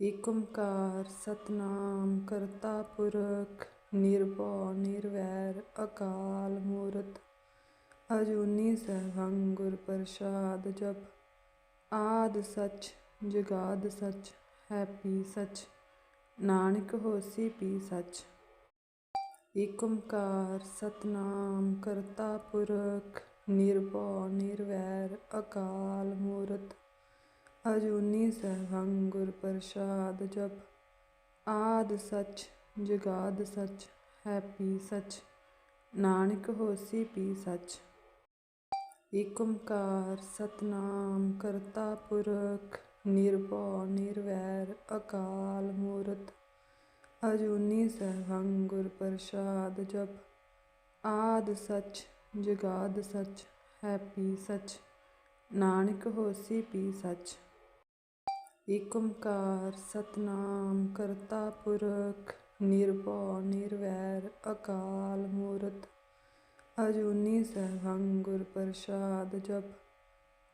ਏਕ ਓੰਕਾਰ ਸਤਨਾਮ ਕਰਤਾ ਪੁਰਖ, ਨਿਰਭਉ, ਨਿਰਵੈਰ, ਅਕਾਲ ਮੂਰਤ, ਅਜੂਨੀ ਸੈਭੰ ਗੁਰ ਪ੍ਰਸਾਦ ਜਪ, ਆਦ ਸਚ, ਜੁਗਾਦ ਸਚ, ਹੈਪੀ ਸਚ, ਨਾਨਕ ਹੋਸੀ ਪੀ ਸਚ। ਏਕ ਓੰਕਾਰ ਸਤਨਾਮ ਕਰਤਾ ਪੁਰਖ, ਨਿਰਭਉ, ਨਿਰਵੈਰ, ਅਕਾਲ ਮੂਰਤ ਅਜੂਨੀ ਸੈਭੰ ਗੁਰ ਪ੍ਰਸਾਦ ਜਪ। ਆਦ ਸਚ, ਜੁਗਾਦ ਸਚ ਹੈਪੀ ਸਚ, ਨਾਨਕ ਹੋਸੀ ਪੀ ਸਚ। ਏਕ ਓੰਕਾਰ ਸਤਨਾਮ ਕਰਤਾ ਪੁਰਖ, ਨਿਰਭਉ, ਨਿਰਵੈਰ, ਅਕਾਲ ਮੂਰਤ। ਅਜੂਨੀ ਸੈਭੰ ਗੁਰ ਪ੍ਰਸਾਦ ਜਪ। ਆਦ ਸਚ, ਜੁਗਾਦ ਸਚ ਹੈਪੀ ਸਚ, ਨਾਨਕ ਹੋਸੀ ਪੀ ਸਚ। ਏਕ ਓੰਕਾਰ ਸਤਨਾਮ ਕਰਤਾ ਪੁਰਖ, ਨਿਰਭਉ, ਨਿਰਵੈਰ, ਅਕਾਲ ਮੂਰਤ, ਅਜੂਨੀ ਸੈਭੰ ਗੁਰ ਪ੍ਰਸਾਦ ਜਪ।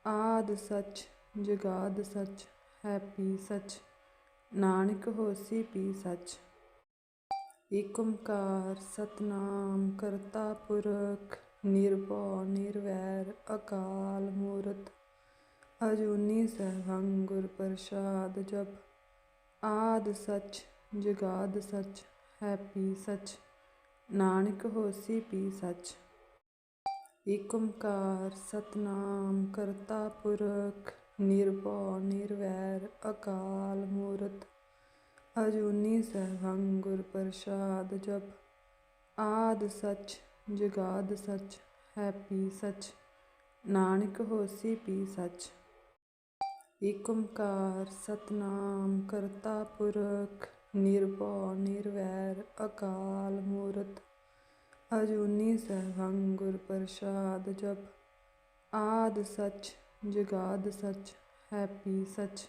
ਆਦ ਸਚ, ਜਗਾਦ ਸਚ, ਹੈਪੀ ਸਚ, ਨਾਨਕ ਹੋਸੀ ਪੀ ਸਚ। ਏਕ ਓੰਕਾਰ ਸਤਨਾਮ ਕਰਤਾ ਪੁਰਖ, ਨਿਰਭਉ, ਨਿਰਵੈਰ, ਅਕਾਲ ਮੂਰਤ ਅਜੂਨੀ ਸੈਭੰ ਗੁਰ ਪ੍ਰਸਾਦ ਜਪ। ਆਦ ਸਚ, ਜੁਗਾਦ ਸਚ ਹੈਪੀ ਸਚ, ਨਾਨਕ ਹੋਸੀ ਪੀ ਸਚ। ਏਕ ਓੰਕਾਰ ਸਤਨਾਮ ਕਰਤਾ ਪੁਰਖ, ਨਿਰਭਉ ਨਿਰਵੈਰ ਅਕਾਲ ਮੂਰਤ। ਅਜੂਨੀ ਸੈਭੰ ਗੁਰ ਪ੍ਰਸਾਦ ਜਪ। ਆਦ ਸਚ, ਜੁਗਾਦ ਸਚ ਹੈਪੀ ਸਚ, ਨਾਨਕ ਹੋਸੀ ਪੀ ਸਚ। ਏਕ ਓੰਕਾਰ ਸਤਨਾਮ ਕਰਤਾ ਪੁਰਖ, ਨਿਰਭਉ ਨਿਰਵੈਰ ਅਕਾਲ ਮੂਰਤ, ਅਜੂਨੀ ਸੈਭੰ ਗੁਰ ਪ੍ਰਸਾਦ ਜਪ। ਆਦ ਸਚ, ਜੁਗਾਦ ਸਚ, ਹੈਪੀ ਸਚ,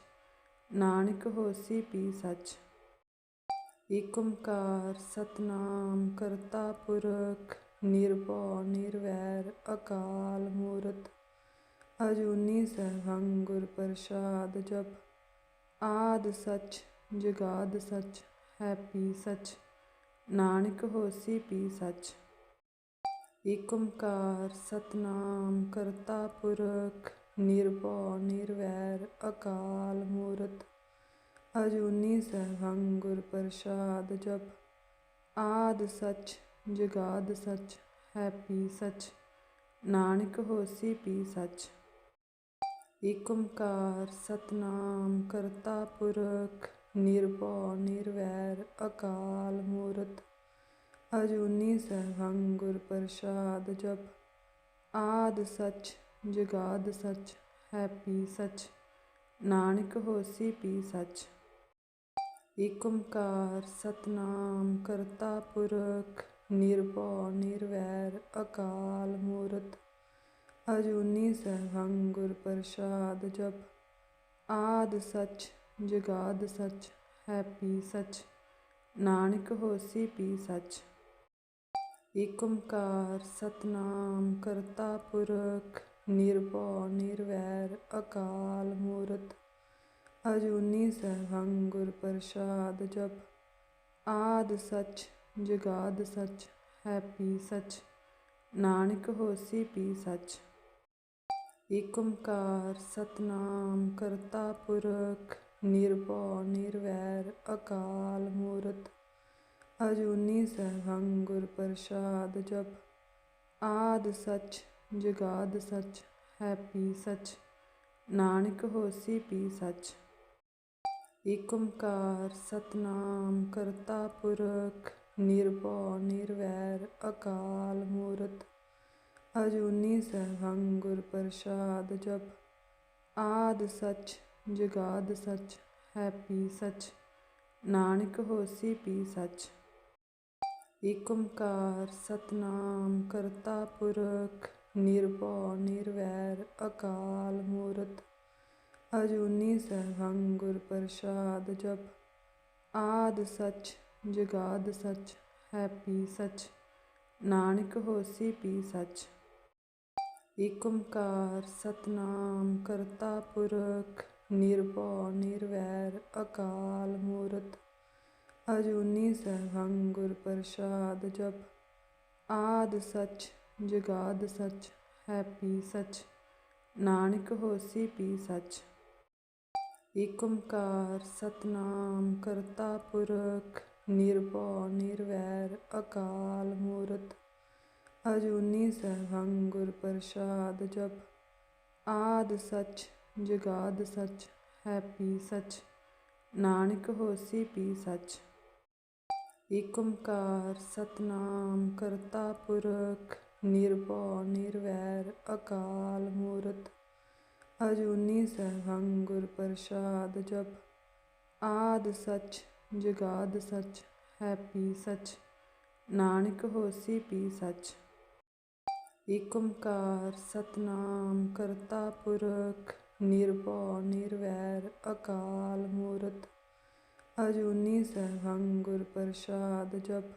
ਨਾਨਕ ਹੋਸੀ ਪੀ ਸਚ। ਏਕ ਓੰਕਾਰ ਸਤਨਾਮ ਕਰਤਾ ਪੁਰਖ, ਨਿਰਭਉ ਨਿਰਵੈਰ ਅਕਾਲ ਮੂਰਤ ਅਜੂਨੀ ਸੈਭੰ ਗੁਰ ਪ੍ਰਸਾਦ ਜਪ। ਆਦ ਸਚ, ਜੁਗਾਦ ਸਚ ਹੈਪੀ ਸਚ, ਨਾਨਕ ਹੋਸੀ ਪੀ ਸਚ। ਏਕ ਓੰਕਾਰ ਸਤਨਾਮ ਕਰਤਾ ਪੁਰਖ, ਨਿਰਭਉ ਨਿਰਵੈਰ ਅਕਾਲ ਮੂਰਤ। ਅਜੂਨੀ ਸੈਭੰ ਗੁਰ ਪ੍ਰਸਾਦ ਜਪ। ਆਦ ਸਚ, ਜੁਗਾਦ ਸਚ ਹੈਪੀ ਸਚ, ਨਾਨਕ ਹੋਸੀ ਪੀ ਸਚ। ਏਕ ਓੰਕਾਰ ਸਤਨਾਮ ਕਰਤਾ ਪੁਰਖ, ਨਿਰਭਉ ਨਿਰਵੈਰ ਅਕਾਲ ਮੂਰਤ, ਅਜੂਨੀ ਸੈਭੰ ਗੁਰ ਪ੍ਰਸਾਦ ਜਪ। ਆਦ ਸਚ, ਜੁਗਾਦ ਸਚ, ਹੈਪੀ ਸਚ, ਨਾਨਕ ਹੋਸੀ ਪੀ ਸਚ। ਏਕ ਓੰਕਾਰ ਸਤਨਾਮ ਕਰਤਾ ਪੁਰਖ, ਨਿਰਭਉ ਨਿਰਵੈਰ ਅਕਾਲ ਮੂਰਤ ਅਜੂਨੀ ਸੈਭੰ ਗੁਰ ਪ੍ਰਸਾਦ ਜਪ। ਆਦ ਸਚ, ਜੁਗਾਦ ਸਚ ਹੈਪੀ ਸਚ, ਨਾਨਕ ਹੋਸੀ ਪੀ ਸਚ। ਏਕ ਓੰਕਾਰ ਸਤਨਾਮ ਕਰਤਾ ਪੁਰਖ, ਨਿਰਭਉ ਨਿਰਵੈਰ ਅਕਾਲ ਮੂਰਤ। ਅਜੂਨੀ ਸੈਭੰ ਗੁਰ ਪ੍ਰਸਾਦ ਜਪ। ਆਦ ਸਚ, ਜੁਗਾਦ ਸਚ ਹੈਪੀ ਸਚ, ਨਾਨਕ ਹੋਸੀ ਪੀ ਸਚ। ਏਕ ਓੰਕਾਰ ਸਤਨਾਮ ਕਰਤਾ ਪੁਰਖ, ਨਿਰਭਉ, ਨਿਰਵੈਰ, ਅਕਾਲ ਮੂਰਤ, ਅਜੂਨੀ ਸੈਭੰ ਗੁਰ ਪ੍ਰਸਾਦ ਜਪ। ਆਦ ਸਚ, ਜੁਗਾਦ ਸਚ, ਹੈਪੀ ਸਚ, ਨਾਨਕ ਹੋਸੀ ਪੀ ਸਚ। ਏਕ ਓੰਕਾਰ ਸਤਨਾਮ ਕਰਤਾ ਪੁਰਖ, ਨਿਰਭਉ, ਨਿਰਵੈਰ, ਅਕਾਲ ਮੂਰਤ ਅਜੂਨੀ ਸੈਭੰ ਗੁਰ ਪ੍ਰਸਾਦ ਜਪ। ਆਦ ਸਚ, ਜੁਗਾਦ ਸਚ ਹੈਪੀ ਸਚ, ਨਾਨਕ ਹੋਸੀ ਪੀ ਸਚ। ਏਕ ਓੰਕਾਰ ਸਤਨਾਮ ਕਰਤਾ ਪੁਰਖ, ਨਿਰਭਉ ਨਿਰਵੈਰ ਅਕਾਲ ਮੂਰਤ। ਅਜੂਨੀ ਸੈਭੰ ਗੁਰ ਪ੍ਰਸਾਦ ਜਪ। ਆਦ ਸਚ, ਜੁਗਾਦ ਸਚ ਹੈਪੀ ਸਚ, ਨਾਨਕ ਹੋਸੀ ਪੀ ਸਚ। ਏਕ ਓੰਕਾਰ ਸਤਨਾਮ ਕਰਤਾ ਪੁਰਖ, ਨਿਰਭਉ, ਨਿਰਵੈਰ, ਅਕਾਲ ਮੂਰਤ, ਅਜੂਨੀ ਸੈਭੰ ਗੁਰ ਪ੍ਰਸਾਦ ਜਪ। ਆਦ ਸਚ, ਜਗਾਦ ਸਚ ਹੈਪੀ ਸਚ, ਨਾਨਕ ਹੋਸੀ ਪੀ ਸਚ। ਏਕ ਓੰਕਾਰ ਸਤਨਾਮ ਕਰਤਾ ਪੁਰਖ, ਨਿਰਭਉ, ਨਿਰਵੈਰ, ਅਕਾਲ ਮੂਰਤ ਅਜੂਨੀ ਸੈਭੰ ਗੁਰ ਪ੍ਰਸਾਦ ਜਪ। ਆਦ ਸਚ, ਜਗਾਦ ਸਚ ਹੈਪੀ ਸਚ, ਨਾਨਕ ਹੋਸੀ ਪੀ ਸਚ। ਏਕ ਓੰਕਾਰ ਸਤਨਾਮ ਕਰਤਾ ਪੁਰਖ, ਨਿਰਭਉ ਨਿਰਵੈਰ ਅਕਾਲ ਮੂਰਤ। ਅਜੂਨੀ ਸੈਭੰ ਗੁਰ ਪ੍ਰਸਾਦ ਜਪ। ਆਦ ਸਚ, ਜਗਾਦ ਸਚ ਹੈਪੀ ਸਚ, ਨਾਨਕ ਹੋਸੀ ਪੀ ਸਚ। ਏਕ ਓੰਕਾਰ ਸਤਨਾਮ ਕਰਤਾ ਪੁਰਖ, ਨਿਰਭਉ, ਨਿਰਵੈਰ, ਅਕਾਲ ਮੂਰਤ, ਅਜੂਨੀ ਸੈਭੰ ਗੁਰ ਪ੍ਰਸਾਦ ਜਪ।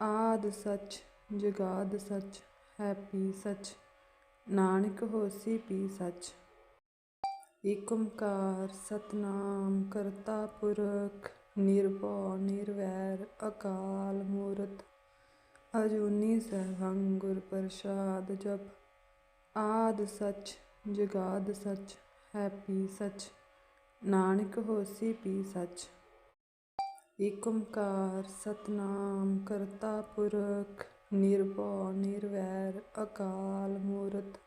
ਆਦ ਸਚ, ਜਗਾਦ ਸਚ ਹੈਪੀ ਸਚ, ਨਾਨਕ ਹੋਸੀ ਪੀ ਸਚ। ਏਕ ਓੰਕਾਰ ਸਤਨਾਮ ਕਰਤਾ ਪੁਰਖ, ਨਿਰਭਉ, ਨਿਰਵੈਰ, ਅਕਾਲ ਮੂਰਤ ਅਜੂਨੀ ਸੈਭੰ ਗੁਰ ਪ੍ਰਸਾਦ ਜਪ। ਆਦ ਸਚ, ਜਗਾਦ ਸਚ ਹੈਪੀ ਸਚ, ਨਾਨਕ ਹੋਸੀ ਪੀ ਸਚ। ਏਕ ਓੰਕਾਰ ਸਤਨਾਮ ਕਰਤਾ ਪੁਰਖ, ਨਿਰਭਉ, ਨਿਰਵੈਰ, ਅਕਾਲ ਮੂਰਤ।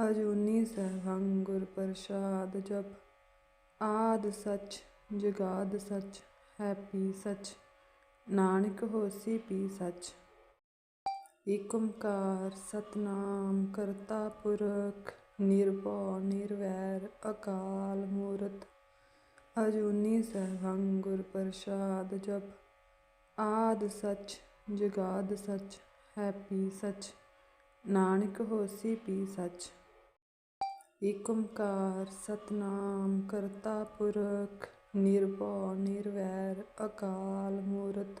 ਅਜੂਨੀ ਸੈਭੰ ਗੁਰ ਪ੍ਰਸਾਦ ਜਪ। ਆਦ ਸਚ, ਜਗਾਦ ਸਚ ਹੈਪੀ ਸਚ, ਨਾਨਕ ਹੋਸੀ ਪੀ ਸਚ। ਏਕ ਓੰਕਾਰ ਸਤਨਾਮ ਕਰਤਾ ਪੁਰਖ, ਨਿਰਭਉ, ਨਿਰਵੈਰ, ਅਕਾਲ ਮੂਰਤ, ਅਜੂਨੀ ਸੈਭੰ ਗੁਰ ਪ੍ਰਸਾਦ ਜਪ। ਆਦ ਸਚ, ਜਗਾਦ ਸਚ, ਹੈਪੀ ਸਚ, ਨਾਨਕ ਹੋਸੀ ਪੀ ਸਚ। ਏਕ ਓੰਕਾਰ ਸਤਨਾਮ ਕਰਤਾ ਪੁਰਖ, ਨਿਰਭਉ, ਨਿਰਵੈਰ, ਅਕਾਲ ਮੂਰਤ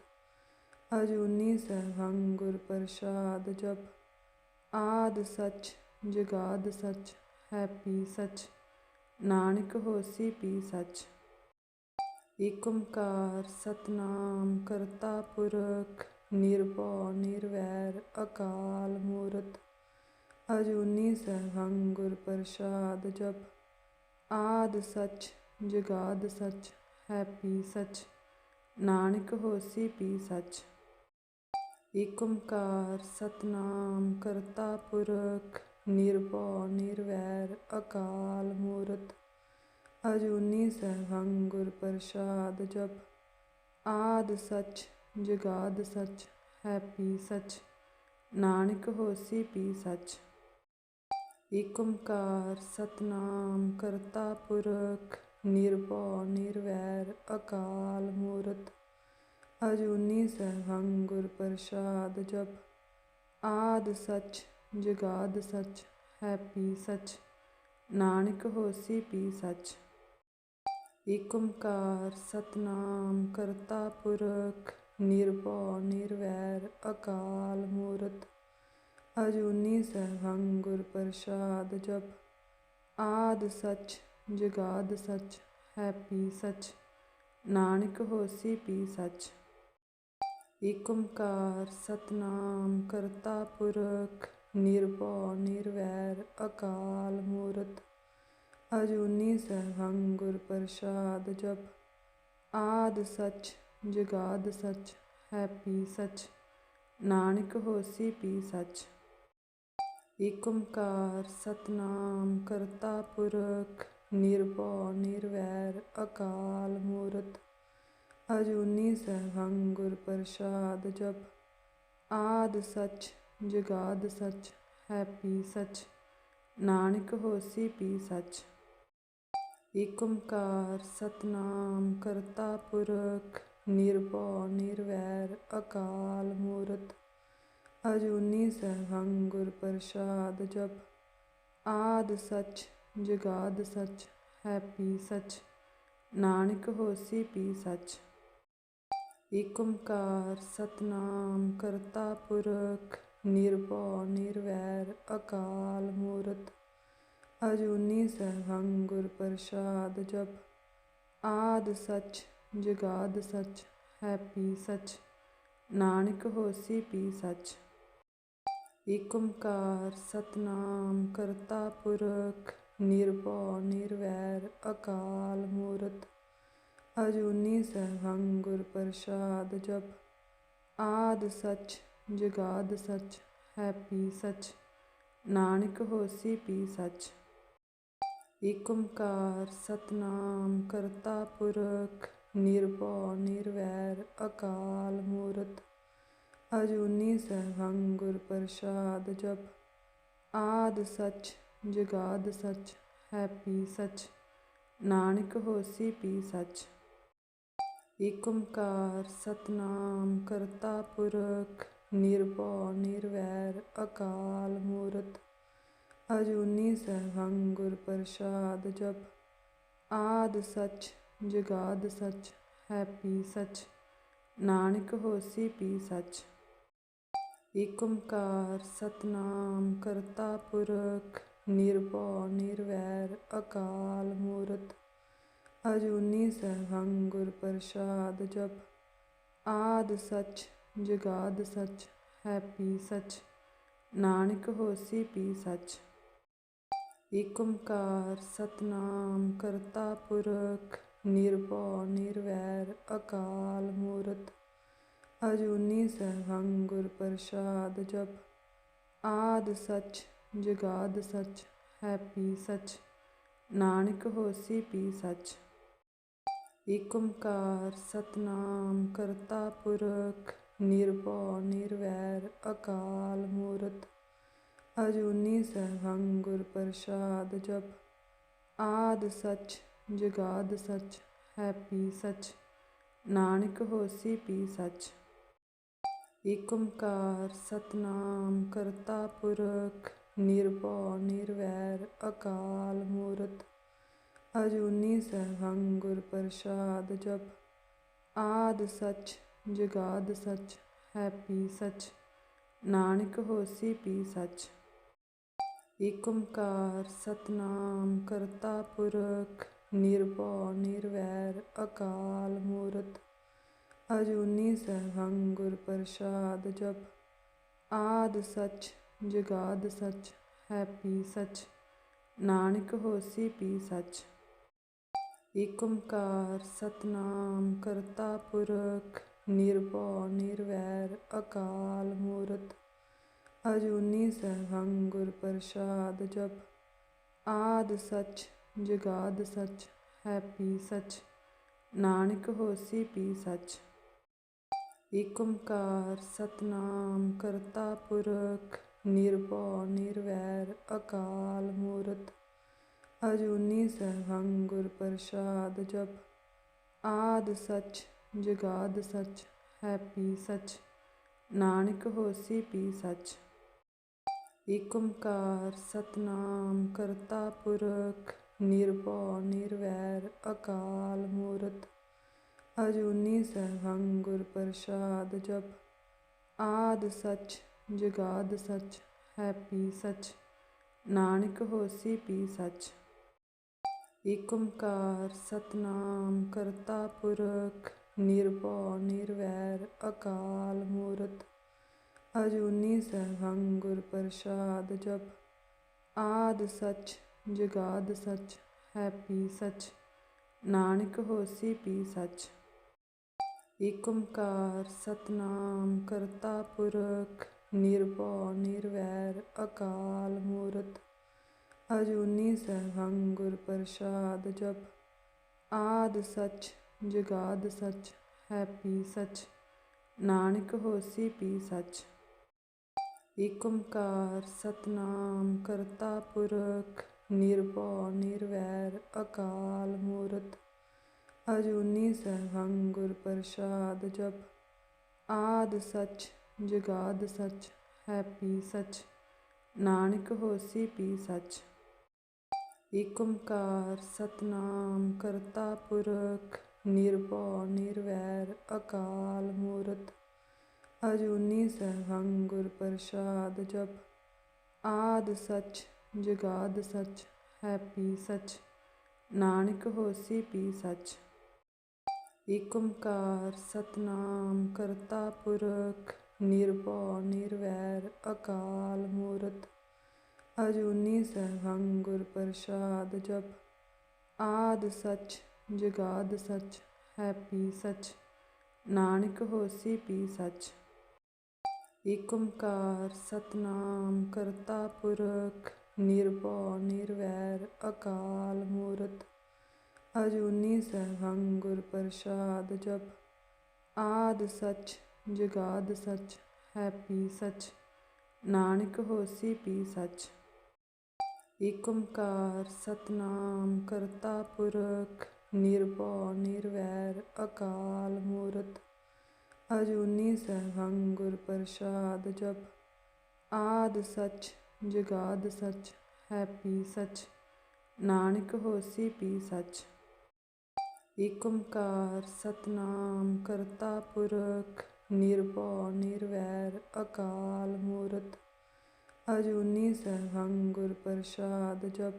ਅਜੂਨੀ ਸੈਭੰ ਗੁਰ ਪ੍ਰਸਾਦ ਜਪ। ਆਦ ਸਚ, ਜਗਾਦ ਸਚ ਹੈਪੀ ਸਚ, ਨਾਨਕ ਹੋਸੀ ਪੀ ਸਚ। ਏਕ ਓੰਕਾਰ ਸਤਨਾਮ ਕਰਤਾ ਪੁਰਖ, ਨਿਰਭਉ, ਨਿਰਵੈਰ, ਅਕਾਲ ਮੂਰਤ। ਅਜੂਨੀ ਸੈਭੰ ਗੁਰ ਪ੍ਰਸਾਦ ਜਪ। ਆਦ ਸਚ, ਜਗਾਦ ਸਚ ਹੈਪੀ ਸਚ, ਨਾਨਕ ਹੋਸੀ ਪੀ ਸਚ। ਏਕ ਓੰਕਾਰ ਸਤਨਾਮ ਕਰਤਾ ਪੁਰਖ, ਨਿਰਭਉ, ਨਿਰਵੈਰ, ਅਕਾਲ ਮੂਰਤ, ਅਜੂਨੀ ਸੈਭੰ ਗੁਰ ਪ੍ਰਸਾਦ ਜਪ। ਆਦ ਸਚ, ਜਗਾਦ ਸਚ, ਹੈਪੀ ਸਚ, ਨਾਨਕ ਹੋਸੀ ਪੀ ਸਚ। ਏਕ ਓੰਕਾਰ ਸਤਨਾਮ ਕਰਤਾ ਪੁਰਖ, ਨਿਰਭਉ, ਨਿਰਵੈਰ, ਅਕਾਲ ਮੂਰਤ ਅਜੂਨੀ ਸੈਭੰ ਗੁਰ ਪ੍ਰਸਾਦ ਜਪ। ਆਦ ਸਚ, ਜਗਾਦ ਸਚ ਹੈਪੀ ਸਚ, ਨਾਨਕ ਹੋਸੀ ਪੀ ਸਚ। ਏਕ ਓੰਕਾਰ ਸਤਨਾਮ ਕਰਤਾ ਪੁਰਖ, ਨਿਰਭਉ ਨਿਰਵੈਰ ਅਕਾਲ ਮੂਰਤ। ਅਜੂਨੀ ਸੈਭੰ ਗੁਰ ਪ੍ਰਸਾਦ ਜਪ। ਆਦ ਸਚ, ਜਗਾਦ ਸਚ ਹੈਪੀ ਸਚ, ਨਾਨਕ ਹੋਸੀ ਪੀ ਸਚ। ਏਕ ਓੰਕਾਰ ਸਤਨਾਮ ਕਰਤਾ ਪੁਰਖ, ਨਿਰਭਉ, ਨਿਰਵੈਰ, ਅਕਾਲ ਮੂਰਤ, ਅਜੂਨੀ ਸੈਭੰ ਗੁਰ ਪ੍ਰਸਾਦ ਜਪ। ਆਦ ਸਚ, ਜਗਾਦ ਸਚ, ਹੈਪੀ ਸਚ, ਨਾਨਕ ਹੋਸੀ ਪੀ ਸਚ। ਏਕ ਓੰਕਾਰ ਸਤਨਾਮ ਕਰਤਾ ਪੁਰਖ, ਨਿਰਭਉ, ਨਿਰਵੈਰ, ਅਕਾਲ ਮੂਰਤ ਅਜੂਨੀ ਸੈਭੰ ਗੁਰ ਪ੍ਰਸਾਦ ਜਪ। ਆਦ ਸਚ, ਜਗਾਦ ਸਚ ਹੈਪੀ ਸਚ, ਨਾਨਕ ਹੋਸੀ ਪੀ ਸਚ। ਏਕ ਓੰਕਾਰ ਸਤਨਾਮ ਕਰਤਾ ਪੁਰਖ, ਨਿਰਭਉ ਨਿਰਵੈਰ ਅਕਾਲ ਮੂਰਤ। ਅਜੂਨੀ ਸੈਭੰ ਗੁਰ ਪ੍ਰਸਾਦ ਜਪ। ਆਦ ਸਚ, ਜਗਾਦ ਸਚ ਹੈਪੀ ਸਚ, ਨਾਨਕ ਹੋਸੀ ਪੀ ਸਚ। ਏਕ ਓੰਕਾਰ ਸਤਨਾਮ ਕਰਤਾ ਪੁਰਖ, ਨਿਰਭਉ, ਨਿਰਵੈਰ, ਅਕਾਲ ਮੂਰਤ, ਅਜੂਨੀ ਸੈਭੰ ਗੁਰ ਪ੍ਰਸਾਦ ਜਪ। ਆਦ ਸਚ, ਜਗਾਦ ਸਚ ਹੈ ਪੀ ਸੱਚ, ਨਾਨਕ ਹੋਸੀ ਪੀ ਸਚ। ਏਕ ਓੰਕਾਰ ਸਤਨਾਮ ਕਰਤਾ ਪੁਰਖ, ਨਿਰਭਉ, ਨਿਰਵੈਰ, ਅਕਾਲ ਮੂਰਤ ਅਜੂਨੀ ਸੈਭੰ ਗੁਰ ਪ੍ਰਸਾਦ ਜਪ। ਆਦ ਸੱਚ, ਜਗਾਦ ਸੱਚ, ਹੈ ਪੀ ਸੱਚ, ਨਾਨਕ ਹੋਸੀ ਪੀ ਸੱਚ। ਏਕ ਓੰਕਾਰ ਸਤਨਾਮ ਕਰਤਾ ਪੁਰਖ, ਨਿਰਭਉ ਨਿਰਵੈਰ ਅਕਾਲ ਮੂਰਤ। ਅਜੂਨੀ ਸੈਭੰ ਗੁਰ ਪ੍ਰਸਾਦ ਜਪ। ਆਦ ਸੱਚ, ਜਗਾਦ ਸੱਚ, ਹੈ ਪੀ ਸੱਚ, ਨਾਨਕ ਹੋਸੀ ਪੀ ਸਚ। ਏਕ ਓੰਕਾਰ ਸਤਨਾਮ ਕਰਤਾ ਪੁਰਖ, ਨਿਰਭਉ, ਨਿਰਵੈਰ, ਅਕਾਲ ਮੂਰਤ, ਅਜੂਨੀ ਸੈਭੰ ਗੁਰ ਪ੍ਰਸਾਦ ਜਪ। ਆਦ ਸਚ, ਜਗਾਦ ਸਚ ਹੈ ਪੀ ਸੱਚ, ਨਾਨਕ ਹੋਸੀ ਪੀ ਸਚ। ਏਕ ਓੰਕਾਰ ਸਤਨਾਮ ਕਰਤਾ ਪੁਰਖ, ਨਿਰਭਉ, ਨਿਰਵੈਰ, ਅਕਾਲ ਮੂਰਤ ਅਜੂਨੀ ਸੈਭੰ ਗੁਰ ਪ੍ਰਸਾਦ ਜਪ। ਆਦ ਸੱਚ, ਜਗਾਦ ਸੱਚ, ਹੈ ਪੀ ਸੱਚ, ਨਾਨਕ ਹੋਸੀ ਪੀ ਸਚ। ਏਕ ਓੰਕਾਰ ਸਤਨਾਮ ਕਰਤਾ ਪੁਰਖ, ਨਿਰਭਉ ਨਿਰਵੈਰ ਅਕਾਲ ਮੂਰਤ। ਅਜੂਨੀ ਸੈਭੰ ਗੁਰ ਪ੍ਰਸਾਦ ਜਪ। ਆਦ ਸੱਚ, ਜਗਾਦ ਸੱਚ, ਹੈ ਪੀ ਸੱਚ, ਨਾਨਕ ਹੋਸੀ ਪੀ ਸਚ। ਏਕ ਓੰਕਾਰ ਸਤਨਾਮ ਕਰਤਾ ਪੁਰਖ, ਨਿਰਭਉ, ਨਿਰਵੈਰ, ਅਕਾਲ ਮੂਰਤ, ਅਜੂਨੀ ਸੈਭੰ ਗੁਰ ਪ੍ਰਸਾਦ ਜਪ। ਆਦ ਸਚ, ਜਗਾਦ ਸਚ ਹੈ ਪੀ ਸੱਚ, ਨਾਨਕ ਹੋਸੀ ਪੀ ਸਚ। ਏਕ ਓੰਕਾਰ ਸਤਨਾਮ ਕਰਤਾ ਪੁਰਖ, ਨਿਰਭਉ, ਨਿਰਵੈਰ, ਅਕਾਲ ਮੂਰਤ ਅਜੂਨੀ ਸੈਭੰ ਗੁਰ ਪ੍ਰਸਾਦ ਜਪ। ਆਦ ਸੱਚ, ਜਗਾਦ ਸੱਚ, ਹੈ ਪੀ ਸੱਚ, ਨਾਨਕ ਹੋਸੀ ਪੀ ਸਚ। ਏਕ ਓੰਕਾਰ ਸਤਨਾਮ ਕਰਤਾ ਪੁਰਖ, ਨਿਰਭਉ ਨਿਰਵੈਰ ਅਕਾਲ ਮੂਰਤ। ਅਜੂਨੀ ਸੈਭੰ ਗੁਰ ਪ੍ਰਸਾਦ ਜਪ। ਆਦ ਸੱਚ, ਜਗਾਦ ਸੱਚ, ਹੈ ਪੀ ਸੱਚ, ਨਾਨਕ ਹੋਸੀ ਪੀ ਸਚ। ਏਕ ਓੰਕਾਰ ਸਤਨਾਮ ਕਰਤਾ ਪੁਰਖ, ਨਿਰਭਉ, ਨਿਰਵੈਰ, ਅਕਾਲ ਮੂਰਤ, ਅਜੂਨੀ ਸੈਭੰ ਗੁਰ ਪ੍ਰਸਾਦ ਜਪ। ਆਦ ਸਚ, ਜਗਾਦ ਸਚ ਹੈ ਪੀ ਸੱਚ, ਨਾਨਕ ਹੋਸੀ ਪੀ ਸਚ। ਏਕ ਓੰਕਾਰ ਸਤਨਾਮ ਕਰਤਾ ਪੁਰਖ, ਨਿਰਭਉ, ਨਿਰਵੈਰ, ਅਕਾਲ ਮੂਰਤ ਅਜੂਨੀ ਸੈਭੰ ਗੁਰ ਪ੍ਰਸਾਦ ਜਪ। ਆਦ ਸੱਚ, ਜਗਾਦ ਸੱਚ, ਹੈ ਪੀ ਸੱਚ, ਨਾਨਕ ਹੋਸੀ ਪੀ ਸੱਚ। ਏਕ ਓੰਕਾਰ ਸਤਨਾਮ ਕਰਤਾ ਪੁਰਖ, ਨਿਰਭਉ ਨਿਰਵੈਰ ਅਕਾਲ ਮੂਰਤ। ਅਜੂਨੀ ਸੈਭੰ ਗੁਰ ਪ੍ਰਸਾਦ ਜਪ। ਆਦ ਸੱਚ, ਜਗਾਦ ਸੱਚ, ਹੈ ਪੀ ਸੱਚ, ਨਾਨਕ ਹੋਸੀ ਪੀ ਸਚ। ਏਕ ਓੰਕਾਰ ਸਤਨਾਮ ਕਰਤਾ ਪੁਰਖ, ਨਿਰਭਉ, ਨਿਰਵੈਰ, ਅਕਾਲ ਮੂਰਤ, ਅਜੂਨੀ ਸੈਭੰ ਗੁਰ ਪ੍ਰਸਾਦ ਜਪ। ਆਦ ਸਚ, ਜਗਾਦ ਸਚ ਹੈ ਪੀ ਸੱਚ, ਨਾਨਕ ਹੋਸੀ ਪੀ ਸਚ। ਏਕ ਓੰਕਾਰ ਸਤਨਾਮ ਕਰਤਾ ਪੁਰਖ, ਨਿਰਭਉ, ਨਿਰਵੈਰ, ਅਕਾਲ ਮੂਰਤ ਅਜੂਨੀ ਸੈਭੰ ਗੁਰ ਪ੍ਰਸਾਦ ਜਪ। ਆਦ ਸੱਚ, ਜਗਾਦ ਸੱਚ, ਹੈ ਪੀ ਸੱਚ, ਨਾਨਕ ਹੋਸੀ ਪੀ ਸਚ। ਏਕ ਓੰਕਾਰ ਸਤਨਾਮ ਕਰਤਾ ਪੁਰਖ, ਨਿਰਭਉ ਨਿਰਵੈਰ ਅਕਾਲ ਮੂਰਤ। ਅਜੂਨੀ ਸੈਭੰ ਗੁਰ ਪ੍ਰਸਾਦ ਜਪ। ਆਦ ਸੱਚ, ਜਗਾਦ ਸੱਚ, ਹੈ ਪੀ ਸੱਚ, ਨਾਨਕ ਹੋਸੀ ਪੀ ਸਚ। ਏਕ ਓੰਕਾਰ ਸਤਨਾਮ ਕਰਤਾ ਪੁਰਖ, ਨਿਰਭਉ, ਨਿਰਵੈਰ, ਅਕਾਲ ਮੂਰਤ, ਅਜੂਨੀ ਸੈਭੰ ਗੁਰ ਪ੍ਰਸਾਦ ਜਪ। ਆਦ ਸਚ, ਜਗਾਦ ਸੱਚ, ਹੈਪੀ ਸਚ, ਨਾਨਕ ਹੋਸੀ ਪੀ ਸਚ। ਏਕ ਓੰਕਾਰ ਸਤਨਾਮ ਕਰਤਾ ਪੁਰਖ, ਨਿਰਭਉ, ਨਿਰਵੈਰ, ਅਕਾਲ ਮੂਰਤ ਅਜੂਨੀ ਸੈਭੰ ਗੁਰ ਪ੍ਰਸਾਦ ਜਪ। ਆਦ ਸੱਚ, ਜਗਾਦ ਸੱਚ ਹੈਪੀ ਸਚ, ਨਾਨਕ ਹੋਸੀ ਪੀ ਸਚ। ਏਕ ਓੰਕਾਰ ਸਤਨਾਮ ਕਰਤਾ ਪੁਰਖ, ਨਿਰਭਉ, ਨਿਰਵੈਰ, ਅਕਾਲ ਮੂਰਤ। ਅਜੂਨੀ ਸੈਭੰ ਗੁਰ ਪ੍ਰਸਾਦ ਜਪ। ਆਦ ਸੱਚ, ਜਗਾਦ ਸੱਚ ਹੈਪੀ ਸੱਚ, ਨਾਨਕ ਹੋਸੀ ਪੀ ਸਚ। ਏਕ ਓੰਕਾਰ ਸਤਨਾਮ ਕਰਤਾ ਪੁਰਖ, ਨਿਰਭਉ, ਨਿਰਵੈਰ, ਅਕਾਲ ਮੂਰਤ, ਅਜੂਨੀ ਸੈਭੰ ਗੁਰ ਪ੍ਰਸਾਦ ਜਪ। ਆਦ ਸਚ, ਜਗਾਦ ਸੱਚ, ਹੈਪੀ ਸਚ, ਨਾਨਕ ਹੋਸੀ ਪੀ ਸਚ। ਏਕ ਓੰਕਾਰ ਸਤਨਾਮ ਕਰਤਾ ਪੁਰਖ, ਨਿਰਭਉ, ਨਿਰਵੈਰ, ਅਕਾਲ ਮੂਰਤ ਅਜੂਨੀ ਸੈਭੰ ਗੁਰ ਪ੍ਰਸਾਦ ਜਪ।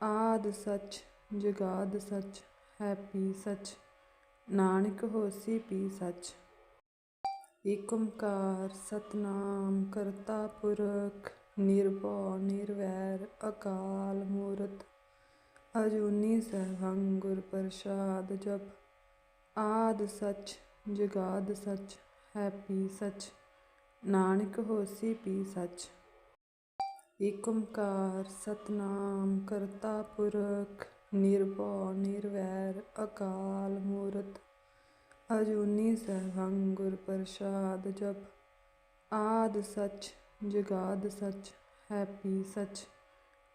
ਆਦ ਸੱਚ, ਜਗਾਦ ਸੱਚ ਹੈਪੀ ਸਚ, ਨਾਨਕ ਹੋਸੀ ਪੀ ਸਚ। ਏਕ ਓੰਕਾਰ ਸਤਨਾਮ ਕਰਤਾ ਪੁਰਖ, ਨਿਰਭਉ ਨਿਰਵੈਰ ਅਕਾਲ ਮੂਰਤ। ਅਜੂਨੀ ਸੈਭੰ ਗੁਰ ਪ੍ਰਸਾਦ ਜਪ। ਆਦ ਸੱਚ, ਜਗਾਦ ਸੱਚ ਹੈਪੀ ਸੱਚ, ਨਾਨਕ ਹੋਸੀ ਪੀ ਸਚ। ਏਕ ਓੰਕਾਰ ਸਤਨਾਮ ਕਰਤਾ ਪੁਰਖ, ਨਿਰਭਉ, ਨਿਰਵੈਰ, ਅਕਾਲ ਮੂਰਤ, ਅਜੂਨੀ ਸੈਭੰ ਗੁਰ ਪ੍ਰਸਾਦ ਜਪ। ਆਦ ਸਚ, ਜਗਾਦ ਸੱਚ ਹੈਪੀ ਸਚ,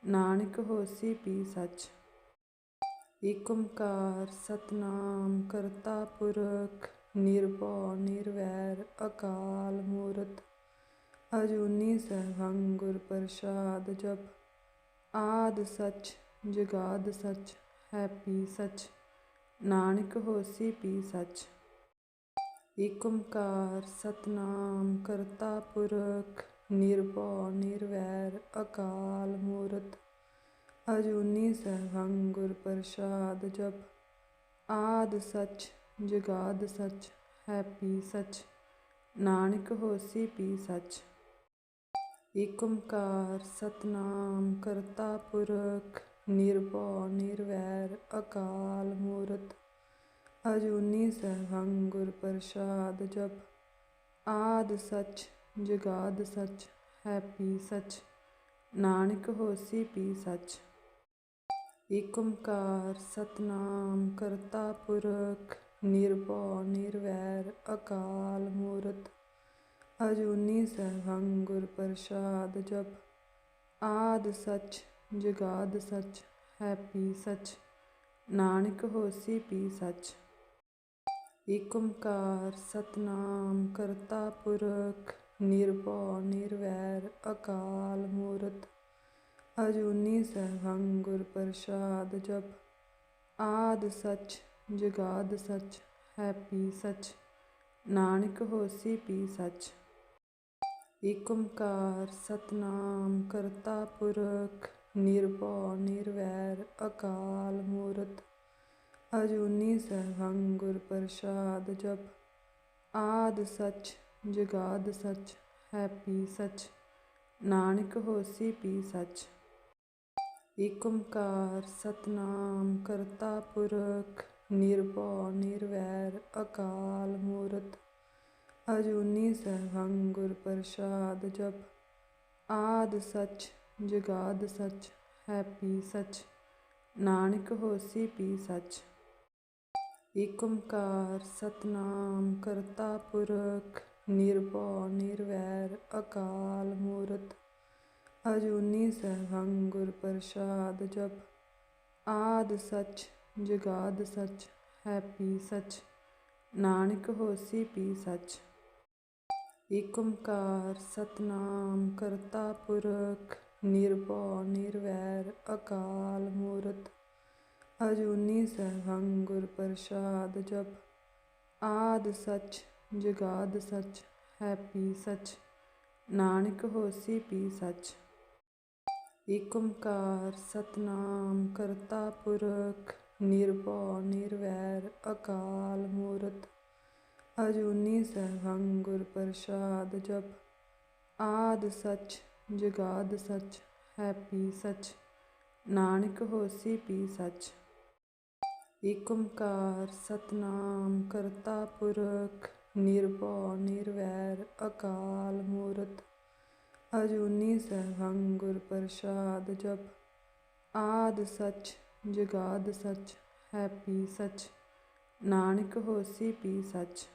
ਨਾਨਕ ਹੋਸੀ ਪੀ ਸਚ। ਏਕ ਓੰਕਾਰ ਸਤਨਾਮ ਕਰਤਾ ਪੁਰਖ, ਨਿਰਭਉ, ਨਿਰਵੈਰ, ਅਕਾਲ ਮੂਰਤ ਅਜੂਨੀ ਸੈਭੰ ਗੁਰ ਪ੍ਰਸਾਦ ਜਪ। ਆਦ ਸੱਚ, ਜਗਾਦ ਸੱਚ ਹੈਪੀ ਸਚ, ਨਾਨਕ ਹੋਸੀ ਪੀ ਸੱਚ। ਏਕ ਓੰਕਾਰ ਸਤਨਾਮ ਕਰਤਾ ਪੁਰਖ, ਨਿਰਭਉ, ਨਿਰਵੈਰ, ਅਕਾਲ ਮੂਰਤ। ਅਜੂਨੀ ਸੈਭੰ ਗੁਰ ਪ੍ਰਸਾਦ ਜਪ। ਆਦ ਸੱਚ, ਜਗਾਦ ਸੱਚ ਹੈਪੀ ਸੱਚ, ਨਾਨਕ ਹੋਸੀ ਪੀ ਸਚ। ਏਕ ਓੰਕਾਰ ਸਤਨਾਮ ਕਰਤਾ ਪੁਰਖ, ਨਿਰਭਉ, ਨਿਰਵੈਰ, ਅਕਾਲ ਮੂਰਤ, ਅਜੂਨੀ ਸੈਭੰ ਗੁਰ ਪ੍ਰਸਾਦ ਜਪ। ਆਦ ਸਚ, ਜਗਾਦ ਸੱਚ, ਹੈਪੀ ਸਚ, ਨਾਨਕ ਹੋਸੀ ਪੀ ਸਚ। ਏਕ ਓੰਕਾਰ ਸਤਨਾਮ ਕਰਤਾ ਪੁਰਖ, ਨਿਰਭਉ, ਨਿਰਵੈਰ, ਅਕਾਲ ਮੂਰਤ ਅਜੂਨੀ ਸੈਭੰ ਗੁਰ ਪ੍ਰਸਾਦ ਜਪ। ਆਦ ਸੱਚ, ਜਗਾਦ ਸੱਚ ਹੈਪੀ ਸਚ, ਨਾਨਕ ਹੋਸੀ ਪੀ ਸੱਚ। ਏਕ ਓੰਕਾਰ ਸਤਨਾਮ ਕਰਤਾ ਪੁਰਖ, ਨਿਰਭਉ, ਨਿਰਵੈਰ, ਅਕਾਲ ਮੂਰਤ। ਅਜੂਨੀ ਸੈਭੰ ਗੁਰ ਪ੍ਰਸਾਦ ਜਪ। ਆਦ ਸੱਚ, ਜਗਾਦ ਸੱਚ ਹੈਪੀ ਸੱਚ, ਨਾਨਕ ਹੋਸੀ ਪੀ ਸਚ। ਏਕ ਓੰਕਾਰ ਸਤਨਾਮ ਕਰਤਾ ਪੁਰਖ, ਨਿਰਭਉ, ਨਿਰਵੈਰ, ਅਕਾਲ ਮੂਰਤ, ਅਜੂਨੀ ਸੈਭੰ ਗੁਰ ਪ੍ਰਸਾਦ ਜਪ। ਆਦ ਸਚ, ਜਗਾਦ ਸੱਚ, ਹੈਪੀ ਸਚ, ਨਾਨਕ ਹੋਸੀ ਪੀ ਸਚ। ਏਕ ਓੰਕਾਰ ਸਤਨਾਮ ਕਰਤਾ ਪੁਰਖ, ਨਿਰਭਉ, ਨਿਰਵੈਰ, ਅਕਾਲ ਮੂਰਤ ਅਜੂਨੀ ਸੈਭੰ ਗੁਰ ਪ੍ਰਸਾਦ ਜਪ। ਆਦ ਸੱਚ, ਜਗਾਦ ਸੱਚ ਹੈਪੀ ਸਚ, ਨਾਨਕ ਹੋਸੀ ਪੀ ਸੱਚ। ਏਕ ਓੰਕਾਰ ਸਤਨਾਮ ਕਰਤਾ ਪੁਰਖ, ਨਿਰਭਉ ਨਿਰਵੈਰ ਅਕਾਲ ਮੂਰਤ। ਅਜੂਨੀ ਸੈਭੰ ਗੁਰ ਪ੍ਰਸਾਦ ਜਪ। ਆਦ ਸੱਚ, ਜਗਾਦ ਸੱਚ ਹੈਪੀ ਸੱਚ, ਨਾਨਕ ਹੋਸੀ ਪੀ ਸਚ। ਏਕ ਓੰਕਾਰ ਸਤਨਾਮ ਕਰਤਾ ਪੁਰਖ, ਨਿਰਭਉ, ਨਿਰਵੈਰ, ਅਕਾਲ ਮੂਰਤ, ਅਜੂਨੀ ਸੈਭੰ ਗੁਰ ਪ੍ਰਸਾਦ ਜਪ। ਆਦ ਸਚ, ਜਗਾਦ ਸੱਚ, ਹੈਪੀ ਸਚ, ਨਾਨਕ ਹੋਸੀ ਪੀ ਸਚ। ਏਕ ਓੰਕਾਰ ਸਤਨਾਮ ਕਰਤਾ ਪੁਰਖ, ਨਿਰਭਉ, ਨਿਰਵੈਰ, ਅਕਾਲ ਮੂਰਤ ਅਜੂਨੀ ਸੈਭੰ ਗੁਰ ਪ੍ਰਸਾਦ ਜਪ। ਆਦ ਸਚ, ਜੁਗਾਦ ਸਚ ਹੈਪੀ ਸਚ, ਨਾਨਕ ਹੋਸੀ ਪੀ ਸਚ। ਏਕ ਓੰਕਾਰ ਸਤਨਾਮ ਕਰਤਾ ਪੁਰਖ, ਨਿਰਭਉ ਨਿਰਵੈਰ ਅਕਾਲ ਮੂਰਤ। ਅਜੂਨੀ ਸੈਭੰ ਗੁਰ ਪ੍ਰਸਾਦ ਜਪ। ਆਦ ਸਚ, ਜੁਗਾਦ ਸਚ ਹੈਪੀ ਸਚ, ਨਾਨਕ ਹੋਸੀ ਪੀ ਸਚ।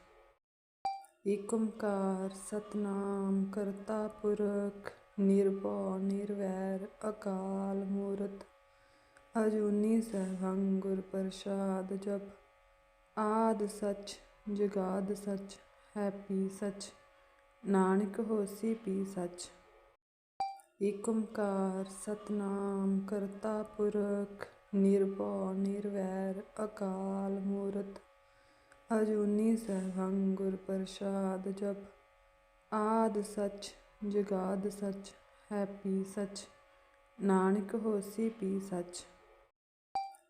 ਏਕ ਓੰਕਾਰ ਸਤਨਾਮ ਕਰਤਾ ਪੁਰਖ, ਨਿਰਭਉ ਨਿਰਵੈਰ ਅਕਾਲ ਮੂਰਤ, ਅਜੂਨੀ ਸੈਭੰ ਗੁਰ ਪ੍ਰਸਾਦ ਜਪ। ਆਦ ਸਚ, ਜੁਗਾਦ ਸਚ, ਹੈਪੀ ਸਚ, ਨਾਨਕ ਹੋਸੀ ਪੀ ਸਚ। ਏਕ ਓੰਕਾਰ ਸਤਨਾਮ ਕਰਤਾ ਪੁਰਖ, ਨਿਰਭਉ ਨਿਰਵੈਰ ਅਕਾਲ ਮੂਰਤ ਅਜੂਨੀ ਸੈਭੰ ਗੁਰ ਪ੍ਰਸਾਦ ਜਪ। ਆਦ ਸਚ, ਜੁਗਾਦ ਸਚ ਹੈਪੀ ਸਚ, ਨਾਨਕ ਹੋਸੀ ਪੀ ਸਚ।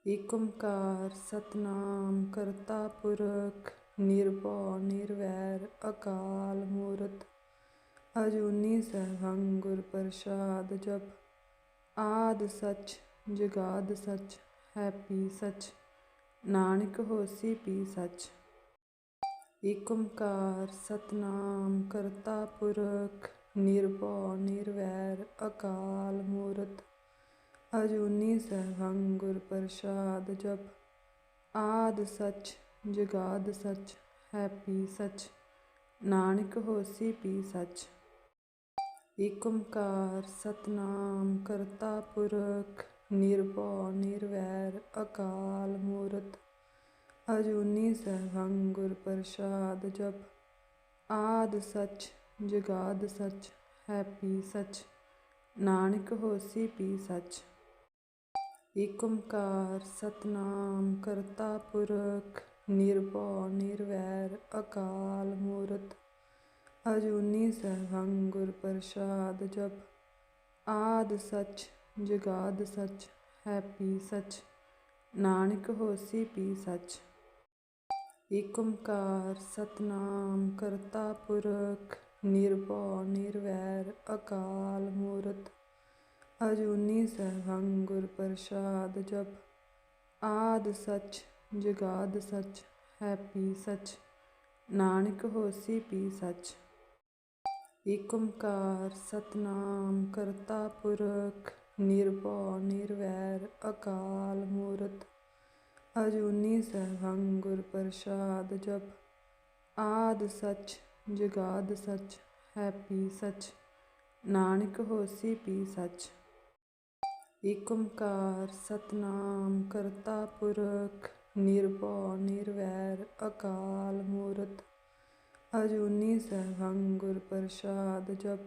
ਏਕ ਓੰਕਾਰ ਸਤਨਾਮ ਕਰਤਾ ਪੁਰਖ, ਨਿਰਭਉ ਨਿਰਵੈਰ ਅਕਾਲ ਮੂਰਤ। ਅਜੂਨੀ ਸੈਭੰ ਗੁਰ ਪ੍ਰਸਾਦ ਜਪ। ਆਦ ਸਚ, ਜੁਗਾਦ ਸਚ ਹੈਪੀ ਸਚ, ਨਾਨਕ ਹੋਸੀ ਪੀ ਸਚ। ਏਕ ਓੰਕਾਰ ਸਤਨਾਮ ਕਰਤਾ ਪੁਰਖ, ਨਿਰਭਉ, ਨਿਰਵੈਰ, ਅਕਾਲ ਮੂਰਤ, ਅਜੂਨੀ ਸੈਭੰ ਗੁਰ ਪ੍ਰਸਾਦ ਜਪ। ਆਦ ਸਚ, ਜੁਗਾਦ ਸਚ, ਹੈਪੀ ਸਚ, ਨਾਨਕ ਹੋਸੀ ਪੀ ਸਚ। ਏਕ ਓੰਕਾਰ ਸਤਨਾਮ ਕਰਤਾ ਪੁਰਖ, ਨਿਰਭਉ, ਨਿਰਵੈਰ, ਅਕਾਲ ਮੂਰਤ ਅਜੂਨੀ ਸੈਭੰ ਗੁਰ ਪ੍ਰਸਾਦ ਜਪ। ਆਦ ਸਚ, ਜੁਗਾਦ ਸਚ ਹੈਪੀ ਸਚ, ਨਾਨਕ ਹੋਸੀ ਪੀ ਸਚ। ਏਕ ਓੰਕਾਰ ਸਤਨਾਮ ਕਰਤਾ ਪੁਰਖ, ਨਿਰਭਉ ਨਿਰਵੈਰ ਅਕਾਲ ਮੂਰਤ। ਅਜੂਨੀ ਸੈਭੰ ਗੁਰ ਪ੍ਰਸਾਦ ਜਪ। ਆਦ ਸਚ, ਜੁਗਾਦ ਸਚ ਹੈਪੀ ਸਚ, ਨਾਨਕ ਹੋਸੀ ਪੀ ਸਚ। ਏਕ ਓੰਕਾਰ ਸਤਨਾਮ ਕਰਤਾ ਪੁਰਖ, ਨਿਰਭਉ, ਨਿਰਵੈਰ, ਅਕਾਲ ਮੂਰਤ, ਅਜੂਨੀ ਸੈਭੰ ਗੁਰ ਪ੍ਰਸਾਦ ਜਪ। ਆਦ ਸਚ, ਜੁਗਾਦ ਸਚ ਹੈਪੀ ਸਚ, ਨਾਨਕ ਹੋਸੀ ਪੀ ਸਚ। ਏਕ ਓੰਕਾਰ ਸਤਨਾਮ ਕਰਤਾ ਪੁਰਖ, ਨਿਰਭਉ, ਨਿਰਵੈਰ, ਅਕਾਲ ਮੂਰਤ ਅਜੂਨੀ ਸੈਭੰ ਗੁਰ ਪ੍ਰਸਾਦ ਜਪ। ਆਦ ਸਚ, ਜੁਗਾਦ ਸਚ ਹੈਪੀ ਸਚ, ਨਾਨਕ ਹੋਸੀ ਪੀ ਸਚ। ਏਕ ਓੰਕਾਰ ਸਤਨਾਮ ਕਰਤਾ ਪੁਰਖ, ਨਿਰਭਉ ਨਿਰਵੈਰ ਅਕਾਲ ਮੂਰਤ। ਅਜੂਨੀ ਸੈਭੰ ਗੁਰ ਪ੍ਰਸਾਦ ਜਪ।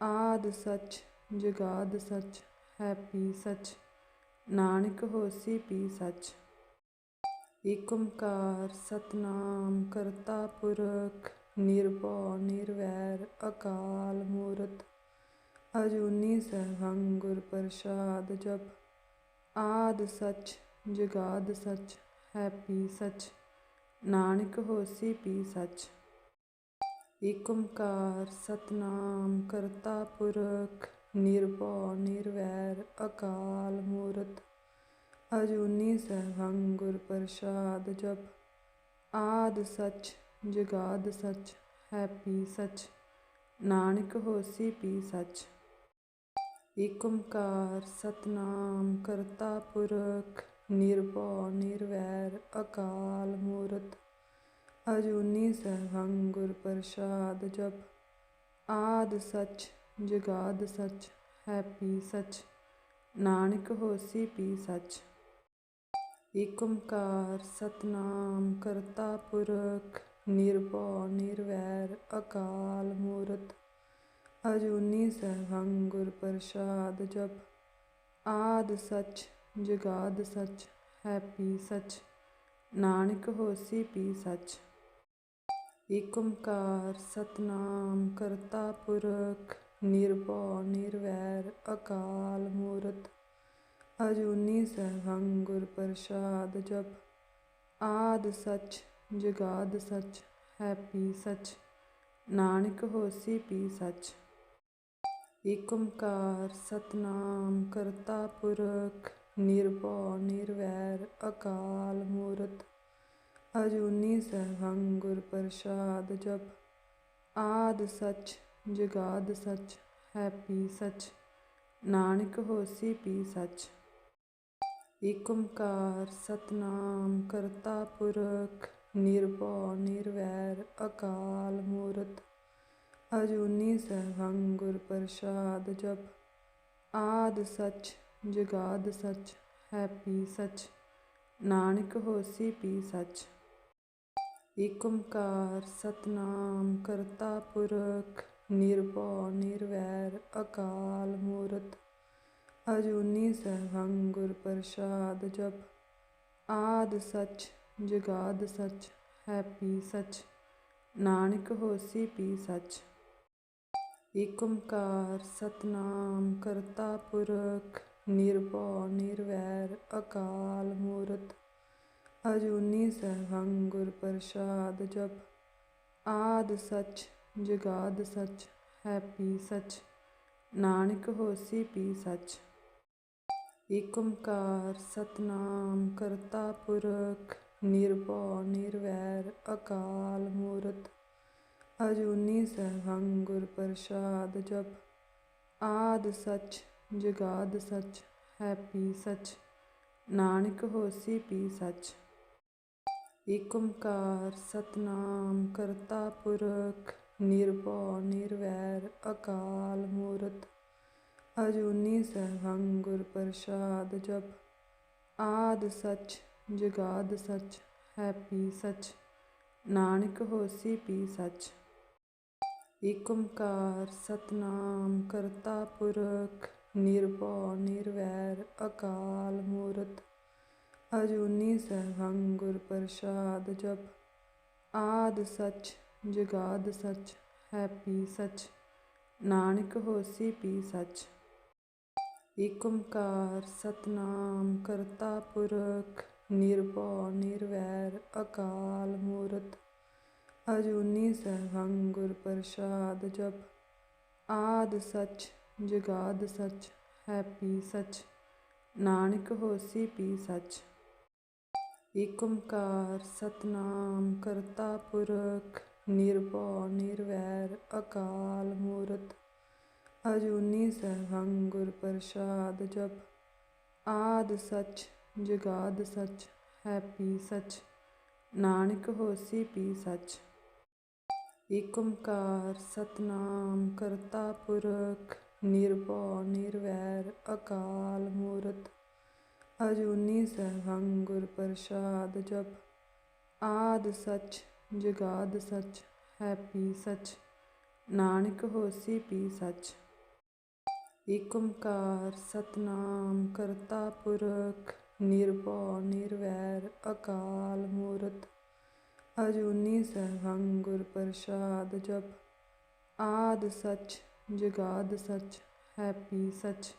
ਆਦ ਸਚ, ਜੁਗਾਦ ਸਚ ਹੈਪੀ ਸਚ, ਨਾਨਕ ਹੋਸੀ ਪੀ ਸਚ। ਏਕ ਓੰਕਾਰ ਸਤਨਾਮ ਕਰਤਾ ਪੁਰਖ, ਨਿਰਭਉ, ਨਿਰਵੈਰ, ਅਕਾਲ ਮੂਰਤ, ਅਜੂਨੀ ਸੈਭੰ ਗੁਰ ਪ੍ਰਸਾਦ ਜਪ। ਆਦ ਸਚ, ਜਗਾਦ ਸਚ, ਹੈਪੀ ਸਚ, ਨਾਨਕ ਹੋਸੀ ਪੀ ਸਚ। ਏਕ ਓੰਕਾਰ ਸਤਨਾਮ ਕਰਤਾ ਪੁਰਖ, ਨਿਰਭਉ, ਨਿਰਵੈਰ, ਅਕਾਲ ਮੂਰਤ ਅਜੂਨੀ ਸੈਭੰ ਗੁਰ ਪ੍ਰਸਾਦ ਜਪ, ਆਦ ਸਚ, ਜੁਗਾਦ ਸਚ ਹੈਪੀ ਸਚ, ਨਾਨਕ ਹੋਸੀ ਪੀ ਸਚ। ਏਕ ਓੰਕਾਰ ਸਤਨਾਮ ਕਰਤਾ ਪੁਰਖ, ਨਿਰਭਉ, ਨਿਰਵੈਰ, ਅਕਾਲ ਮੂਰਤ। ਅਜੂਨੀ ਸੈਭੰ ਗੁਰ ਪ੍ਰਸਾਦ ਜਪ, ਆਦ ਸਚ, ਜੁਗਾਦ ਸਚ ਹੈਪੀ ਸਚ, ਨਾਨਕ ਹੋਸੀ ਪੀ ਸਚ। ਏਕ ਓੰਕਾਰ ਸਤਨਾਮ ਕਰਤਾ ਪੁਰਖ, ਨਿਰਭਉ, ਨਿਰਵੈਰ, ਅਕਾਲ ਮੂਰਤ, ਅਜੂਨੀ ਸੈਭੰ ਗੁਰ ਪ੍ਰਸਾਦ ਜਪ। ਆਦ ਸਚ, ਜਗਾਦ ਸਚ, ਹੈਪੀ ਸਚ, ਨਾਨਕ ਹੋਸੀ ਪੀ ਸਚ। ਏਕ ਓੰਕਾਰ ਸਤਨਾਮ ਕਰਤਾ ਪੁਰਖ, ਨਿਰਭਉ, ਨਿਰਵੈਰ, ਅਕਾਲ ਮੂਰਤ ਅਜੂਨੀ ਸੈਭੰ ਗੁਰ ਪ੍ਰਸਾਦ ਜਪ। ਆਦ ਸਚ, ਜਗਾਦ ਸਚ ਹੈਪੀ ਸਚ, ਨਾਨਕ ਹੋਸੀ ਪੀ ਸਚ। ਏਕ ਓੰਕਾਰ ਸਤਨਾਮ ਕਰਤਾ ਪੁਰਖ, ਨਿਰਭਉ ਨਿਰਵੈਰ ਅਕਾਲ ਮੂਰਤ। ਅਜੂਨੀ ਸੈਭੰ ਗੁਰ ਪ੍ਰਸਾਦ ਜਪ। ਆਦ ਸਚ, ਜਗਾਦ ਸਚ ਹੈਪੀ ਸਚ, ਨਾਨਕ ਹੋਸੀ ਪੀ ਸਚ। ਏਕ ਓੰਕਾਰ ਸਤਨਾਮ ਕਰਤਾ ਪੁਰਖ, ਨਿਰਭਉ ਨਿਰਵੈਰ ਅਕਾਲ ਮੂਰਤ, ਅਜੂਨੀ ਸੈਭੰ ਗੁਰ ਪ੍ਰਸਾਦ ਜਪ। ਆਦ ਸਚ, ਜਗਾਦ ਸਚ ਹੈਪੀ ਸਚ, ਨਾਨਕ ਹੋਸੀ ਪੀ ਸਚ। ਏਕ ਓੰਕਾਰ ਸਤਨਾਮ ਕਰਤਾ ਪੁਰਖ, ਨਿਰਭਉ ਨਿਰਵੈਰ ਅਕਾਲ ਮੂਰਤ ਅਜੂਨੀ ਸੈਭੰ ਗੁਰ ਪ੍ਰਸਾਦ ਜਪ। ਆਦ ਸਚ, ਜਗਾਦ ਸਚ ਹੈਪੀ ਸਚ, ਨਾਨਕ ਹੋਸੀ ਪੀ ਸਚ। ਏਕ ਓੰਕਾਰ ਸਤਨਾਮ ਕਰਤਾ ਪੁਰਖ, ਨਿਰਭਉ ਨਿਰਵੈਰ ਅਕਾਲ ਮੂਰਤ। ਅਜੂਨੀ ਸੈਭੰ ਗੁਰ ਪ੍ਰਸਾਦ ਜਪ। ਆਦ ਸਚ, ਜਗਾਦ ਸਚ ਹੈਪੀ ਸਚ, ਨਾਨਕ ਹੋਸੀ ਪੀ ਸਚ। ਏਕ ਓੰਕਾਰ ਸਤਨਾਮ ਕਰਤਾ ਪੁਰਖ, ਨਿਰਭਉ, ਨਿਰਵੈਰ, ਅਕਾਲ ਮੂਰਤ, ਅਜੂਨੀ ਸੈਭੰ ਗੁਰ ਪ੍ਰਸਾਦ ਜਪ। ਆਦ ਸਚ, ਜਗਾਦ ਸਚ, ਹੈਪੀ ਸਚ, ਨਾਨਕ ਹੋਸੀ ਪੀ ਸਚ। ਏਕ ਓੰਕਾਰ ਸਤਨਾਮ ਕਰਤਾ ਪੁਰਖ, ਨਿਰਭਉ, ਨਿਰਵੈਰ, ਅਕਾਲ ਮੂਰਤ ਅਜੂਨੀ ਸੈਭੰ ਗੁਰ ਪ੍ਰਸਾਦ ਜਪ। ਆਦ ਸਚ, ਜਗਾਦ ਸਚ ਹੈਪੀ ਸਚ, ਨਾਨਕ ਹੋਸੀ ਪੀ ਸਚ। ਏਕ ਓੰਕਾਰ ਸਤਨਾਮ ਕਰਤਾ ਪੁਰਖ, ਨਿਰਭਉ ਨਿਰਵੈਰ ਅਕਾਲ ਮੂਰਤ। ਅਜੂਨੀ ਸੈਭੰ ਗੁਰ ਪ੍ਰਸਾਦ ਜਪ। ਆਦ ਸਚ, ਜਗਾਦ ਸਚ ਹੈਪੀ ਸਚ, ਨਾਨਕ ਹੋਸੀ ਪੀ ਸਚ। ਏਕ ਓੰਕਾਰ ਸਤਨਾਮ ਕਰਤਾ ਪੁਰਖ, ਨਿਰਭਉ, ਨਿਰਵੈਰ, ਅਕਾਲ ਮੂਰਤ, ਅਜੂਨੀ ਸੈਭੰ ਗੁਰ ਪ੍ਰਸਾਦ ਜਪ। ਆਦ ਸਚ, ਜਗਾਦ ਸਚ, ਹੈਪੀ ਸਚ, ਨਾਨਕ ਹੋਸੀ ਪੀ ਸਚ। ਏਕ ਓੰਕਾਰ ਸਤਨਾਮ ਕਰਤਾ ਪੁਰਖ, ਨਿਰਭਉ, ਨਿਰਵੈਰ, ਅਕਾਲ ਮੂਰਤ ਅਜੂਨੀ ਸੈਭੰ ਗੁਰ ਪ੍ਰਸਾਦ ਜਪ। ਆਦ ਸਚ, ਜਗਾਦ ਸਚ ਹੈਪੀ ਸਚ, ਨਾਨਕ ਹੋਸੀ ਪੀ ਸਚ। ਏਕ ਓੰਕਾਰ ਸਤਨਾਮ ਕਰਤਾ ਪੁਰਖ, ਨਿਰਭਉ ਨਿਰਵੈਰ ਅਕਾਲ ਮੂਰਤ। ਅਜੂਨੀ ਸੈਭੰ ਗੁਰ ਪ੍ਰਸਾਦ ਜਪ। ਆਦ ਸਚ, ਜਗਾਦ ਸਚ ਹੈਪੀ ਸਚ, ਨਾਨਕ ਹੋਸੀ ਪੀ ਸਚ। ਏਕ ਓੰਕਾਰ ਸਤਨਾਮ ਕਰਤਾ ਪੁਰਖ, ਨਿਰਭਉ, ਨਿਰਵੈਰ, ਅਕਾਲ ਮੂਰਤ, ਅਜੂਨੀ ਸੈਭੰ ਗੁਰ ਪ੍ਰਸਾਦ ਜਪ। ਆਦ ਸਚ, ਜਗਾਦ ਸਚ ਹੈਪੀ ਸਚ,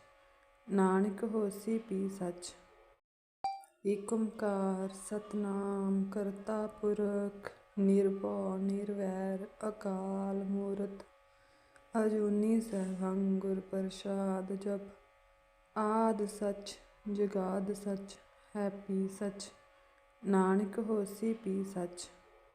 ਨਾਨਕ ਹੋਸੀ ਪੀ ਸਚ। ਏਕ ਓੰਕਾਰ ਸਤਨਾਮ ਕਰਤਾ ਪੁਰਖ, ਨਿਰਭਉ, ਨਿਰਵੈਰ, ਅਕਾਲ ਮੂਰਤ ਅਜੂਨੀ ਸੈਭੰ ਗੁਰ ਪ੍ਰਸਾਦ ਜਪ। ਆਦ ਸਚ, ਜਗਾਦ ਸਚ ਹੈਪੀ ਸਚ। ਨਾਨਕ ਹੋਸੀ ਪੀ ਸਚ।